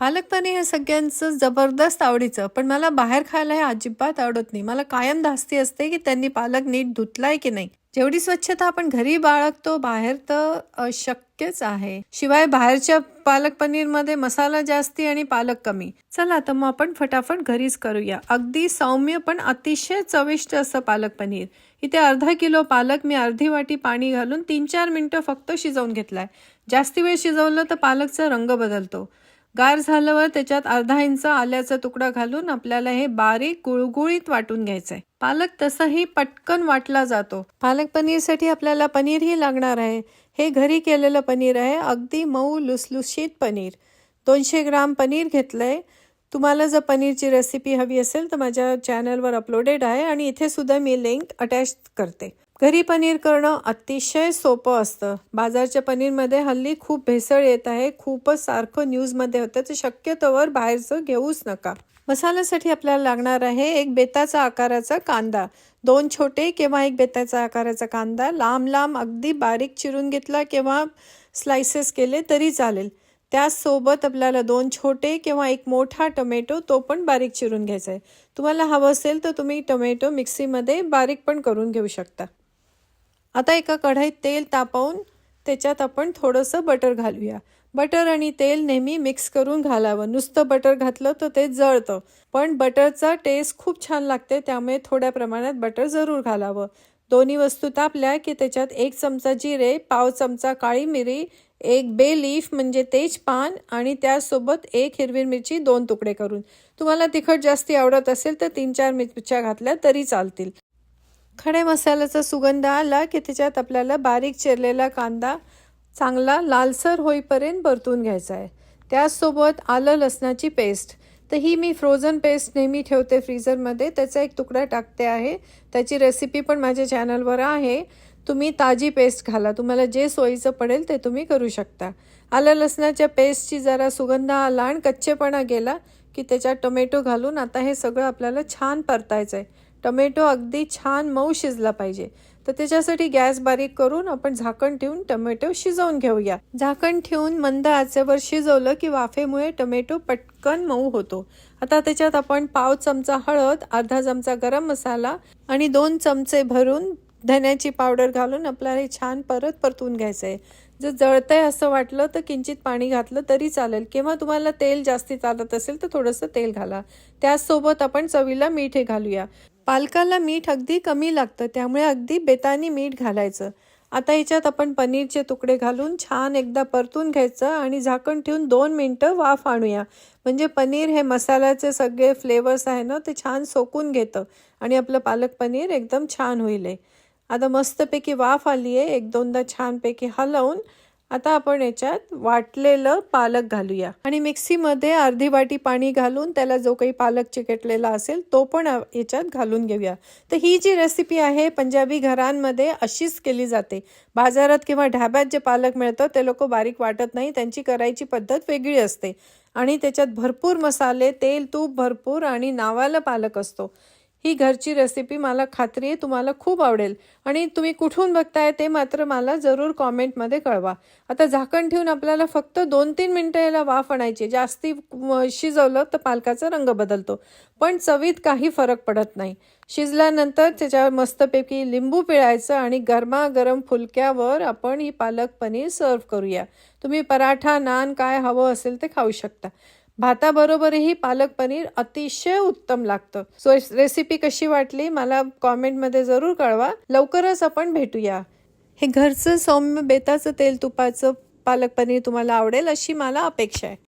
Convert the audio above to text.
पालक पनीर हे सगळ्यांचं जबरदस्त आवडीचं पण मला बाहेर खायला हे अजिबात आवडत नाही. मला कायम धास्ती असते की त्यांनी पालक नीट धुतलाय की नाही. जेवढी स्वच्छता आपण घरी बाळगतो बाहेर तर अशक्यच आहे. शिवाय बाहेरच्या पालक पनीरमध्ये मसाला जास्ती आणि पालक कमी. चला तर मग आपण फटाफट घरीच करूया. अगदी सौम्य पण अतिशय चविष्ट असं पालक पनीर. इथे अर्धा किलो पालक मी अर्धी वाटी पाणी घालून तीन चार मिनिटं फक्त शिजवून घेतलाय. जास्ती वेळ शिजवलं तर पालकचा रंग बदलतो. गार झाल्यावर त्याच्यात अर्धा इंच आल्याचा तुकडा घालून आपल्याला हे बारीक गुळगुळीत वाटून घ्यायचंय. पालक तसाही पटकन वाटला जातो. पालक पनीरसाठी आपल्याला पनीरही लागणार आहे. हे घरी केलेलं पनीर आहे अगदी मऊ लुसलुशीत पनीर. दोनशे ग्राम पनीर घेतलंय. तुम्हाला जर पनीरची रेसिपी हवी असेल तर माझ्या चॅनलवर अपलोडेड आहे आणि इथे सुद्धा मी लिंक अटॅच करते. घरी पनीर करणं अतिशय सोपं असतं. बाजारच्या पनीरमध्ये हल्ली खूप भेसळ येत आहे. खूपच सारखं न्यूजमध्ये होतं. तर शक्यतोवर बाहेरचं घेऊच नका. मसाल्यासाठी आपल्याला लागणार आहे एक बेताचा आकाराचा कांदा. दोन छोटे किंवा एक बेताचा आकाराचा कांदा. लांब लांब अगदी बारीक चिरून घेतला किंवा स्लायसेस केले तरी चालेल. त्याचसोबत आपल्याला दोन छोटे किंवा एक मोठा टोमॅटो तो पण बारीक चिरून घ्यायचा आहे. तुम्हाला हवं असेल तर तुम्ही टोमॅटो मिक्सीमध्ये बारीक पण करून घेऊ शकता. आता एका कढईत तेल तापवून त्याच्यात आपण थोडंसं बटर घालूया. बटर आणि तेल नेहमी मिक्स करून घालावं. नुसतं बटर घातलं तर ते जळतं. पण बटरचा टेस्ट खूप छान लागते त्यामुळे थोड्या प्रमाणात बटर जरूर घालावं. दोन्ही वस्तू तापल्या की त्याच्यात एक चमचा जिरे पाव चमचा काळी मिरी एक बे लीफ म्हणजे तेजपान आणि त्यासोबत एक हिरवी मिरची दोन तुकडे करून. तुम्हाला तिखट जास्ती आवडत असेल तर तीन चार मिरच्या घातल्या तरी चालतील. खडे मसाल्याचा सुगंध आला की त्याच्यात आपल्याला बारीक चिरलेला कांदा चांगला लालसर होईपर्यंत परतून घ्यायचा आहे. त्याचसोबत आलं लसणाची पेस्ट. तर ही मी फ्रोझन पेस्ट नेहमी ठेवते फ्रीझरमध्ये त्याचा एक तुकडा टाकते आहे. त्याची रेसिपी पण माझ्या चॅनलवर आहे. तुम्ही ताजी पेस्ट घाला. तुम्हाला जे सोयीचं पडेल ते तुम्ही करू शकता. आलं लसणाच्या पेस्टची जरा सुगंध आला आणि कच्चेपणा गेला की त्याच्यात टोमॅटो घालून आता हे सगळं आपल्याला छान परतायचं आहे टोमॅटो अगदी छान मऊ शिजला पाहिजे. तर त्याच्यासाठी गॅस बारीक करून आपण झाकण ठेवून टोमॅटो शिजवून घेऊया. झाकण ठेवून मंद आचेवर शिजवलं की वाफेमुळे टोमॅटो पटकन मऊ होतो. आता त्याच्यात आपण पाव चमचा हळद अर्धा चमचा गरम मसाला आणि दोन चमचे भरून धन्याची पावडर घालून आपल्याला हे छान परत परतून घ्यायचं आहे जर जळतंय असं वाटलं तर किंचित पाणी घातलं तरी चालेल. किंवा तुम्हाला तेल जास्ती चालत असेल तर थोडंसं तेल घाला. त्याचसोबत आपण चवीला मीठ हे घालूया. पालकाला मीठ अगदी कमी लागतं त्यामुळे अगदी बेतानी मीठ घालायचं. आता याच्यात आपण पनीरचे तुकडे घालून छान एकदा परतून घ्यायचं आणि झाकण ठेवून दोन मिनटं वाफ आणूया. म्हणजे पनीर हे मसाल्याचे सगळे फ्लेवर्स आहे ना ते छान सोकून घेतं आणि आपलं पालक पनीर एकदम छान होईल आहे आता मस्तपैकी वाफ आली आहे एक दोनदा छानपैकी हलवून आता आपण याच्यात वाटलेलं पालक घालूया. आणि मिक्सीमध्ये अर्धी वाटी पाणी घालून त्याला जो काही पालक चिकटलेला असेल तो पण याच्यात घालून घेऊया. तर ही जी रेसिपी आहे पंजाबी घरांमध्ये अशीच केली जाते. बाजारात किंवा ढाब्यात जे पालक मिळतं ते लोक बारीक वाटत नाही. त्यांची करायची पद्धत वेगळी असते. आणि त्याच्यात भरपूर मसाले तेल तूप भरपूर आणि नावाला पालक असतो. ही घरची रेसिपी मला खात्री आहे तुम्हाला खूप आवडेल. आणि तुम्ही कुठून बघताय ते मात्र मला जरूर कॉमेंटमध्ये कळवा. आता झाकण ठेवून आपल्याला फक्त दोन तीन मिनटं याला वाफ आणायची जास्ती शिजवलं तर पालकाचा रंग बदलतो. पण चवीत काही फरक पडत नाही. शिजल्यानंतर त्याच्यावर मस्तपैकी लिंबू पिळायचं आणि गरमागरम फुलक्यावर आपण ही पालक पनीर सर्व करूया. तुम्ही पराठा नान काय हवं असेल ते खाऊ शकता. भाताबरोबरही पालक पनीर अतिशय उत्तम लागतं. सो रेसिपी कशी वाटली मला कॉमेंटमध्ये जरूर कळवा. लवकरच आपण भेटूया. हे घरचं सौम्य बेताचं तेल तुपाचं पालक पनीर तुम्हाला आवडेल अशी मला अपेक्षा आहे.